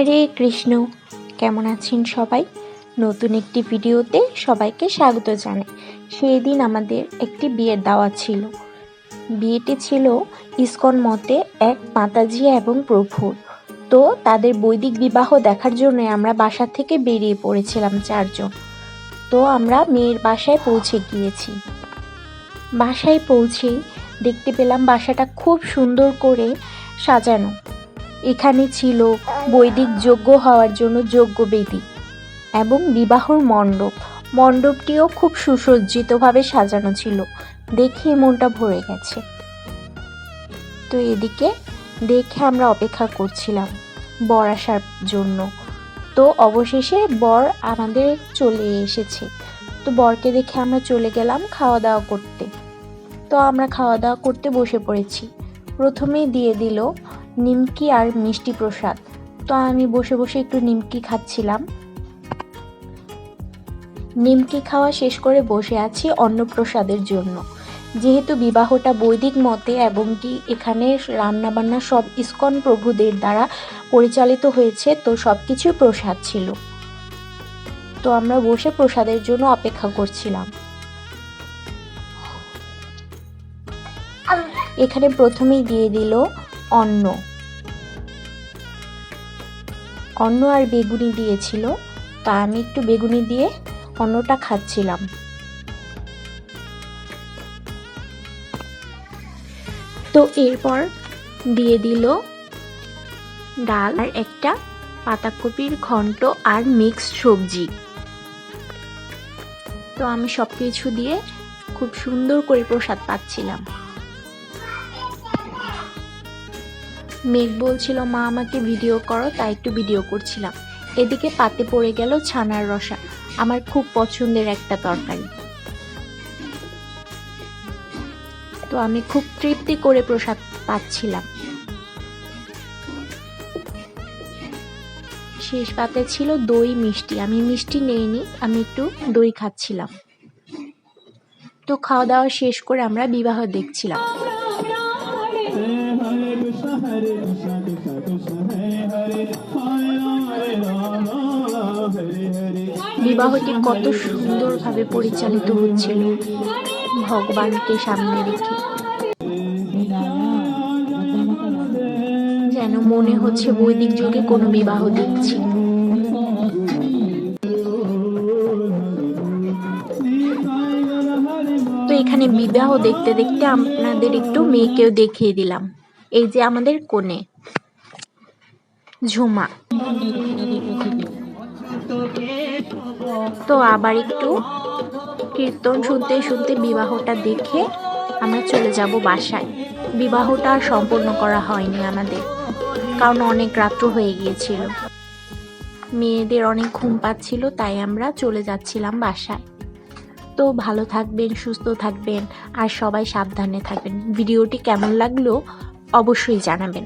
হরে কৃষ্ণ। কেমন আছেন সবাই? নতুন একটি ভিডিওতে সবাইকে স্বাগত জানাই। সেই দিন আমাদের একটি বিয়ের দাওয়াত ছিল। বিয়েটি ছিল ইসকন মতে এক মাতাজি এবং প্রভুর। তো তাদের বৈদিক বিবাহ দেখার জন্য আমরা বাসা থেকে বেরিয়ে পড়েছিলাম চারজন। তো আমরা মেয়ের বাসায় পৌঁছে গিয়েছি। বাসায় পৌঁছেই দেখতে পেলাম বাসাটা খুব সুন্দর করে সাজানো। এখানে ছিল বৈদিক যজ্ঞ হওয়ার জন্য যজ্ঞবেদী এবং বিবাহর মণ্ডপ। মণ্ডপটিও খুব সুসজ্জিতভাবে সাজানো ছিল। দেখে মনটা ভরে গেছে। তো এদিকে দেখে আমরা অপেক্ষা করছিলাম বর আসার জন্য। তো অবশেষে বর আমাদের চলে এসেছে। তো বরকে দেখে আমরা চলে গেলাম খাওয়া দাওয়া করতে। তো আমরা খাওয়া দাওয়া করতে বসে পড়েছি। প্রথমেই দিয়ে দিল নিমকি আর মিষ্টি প্রসাদ। তো আমি বসে বসে একটু নিমকি খাচ্ছিলাম। নিমকি খাওয়া শেষ করে বসে আছি অন্নপ্রসাদের জন্য। যেহেতু বিবাহটা বৈদিক মতে এবং কি এখানে রান্নাবান্না সব ইস্কন প্রভুদের দ্বারা পরিচালিত হয়েছে, তো সব কিছু প্রসাদ ছিল। তো আমরা বসে প্রসাদের জন্য অপেক্ষা করছিলাম। এখানে প্রথমেই দিয়ে দিল অন্ন। অন্ন আর বেগুনি দিয়েছিল, তা আমি একটু বেগুনি দিয়ে অন্নটা খাচ্ছিলাম। তো এরপর দিয়ে দিল ডাল আর একটা পাতাকপির ঘন্ট আর মিক্স সবজি। তো আমি সব কিছু দিয়ে খুব সুন্দর করে প্রসাদ পাচ্ছিলাম। মেঘ বলছিল, মা, আমাকে ভিডিও করো। তাই একটু ভিডিও করছিলাম। এদিকে পাতে পড়ে গেল ছানার রসা, আমার খুব পছন্দের একটা তরকারি। তো আমি খুব তৃপ্তি করে প্রসাদ পাচ্ছিলাম। শেষ পাতে ছিল দই মিষ্টি, আমি মিষ্টি নেইনি, আমি একটু দই খাচ্ছিলাম। তো খাওয়া দাওয়া শেষ করে আমরা বিবাহ দেখছিলাম। Krishna Hare Krishna বিবাহটি কত সুন্দরভাবে পরিচালিত হচ্ছিল। ভগবানকে সামনে রেখে। যেন মনে হচ্ছে বৈদিক যুগে কোনো বিবাহ দেখছি। তো এখানে বিবাহ দেখতে দেখতে আপনাদের একটু মেয়েকেও দেখিয়ে দিলাম। এই যে আমাদের কোণে। ঝুমা। তো আবার একটু কীর্তন শুনতে শুনতে বিবাহটা দেখে আমরা চলে যাব বাসায়। বিবাহটা আর সম্পূর্ণ করা হয়নি আমাদের, কারণ অনেক রাত্র হয়ে গিয়েছিল। মেয়েদের অনেক ঘুম পাচ্ছিল, তাই আমরা চলে যাচ্ছিলাম বাসায়। তো ভালো থাকবেন, সুস্থ থাকবেন, আর সবাই সাবধানে থাকবেন। ভিডিওটি কেমন লাগল অবশ্যই জানাবেন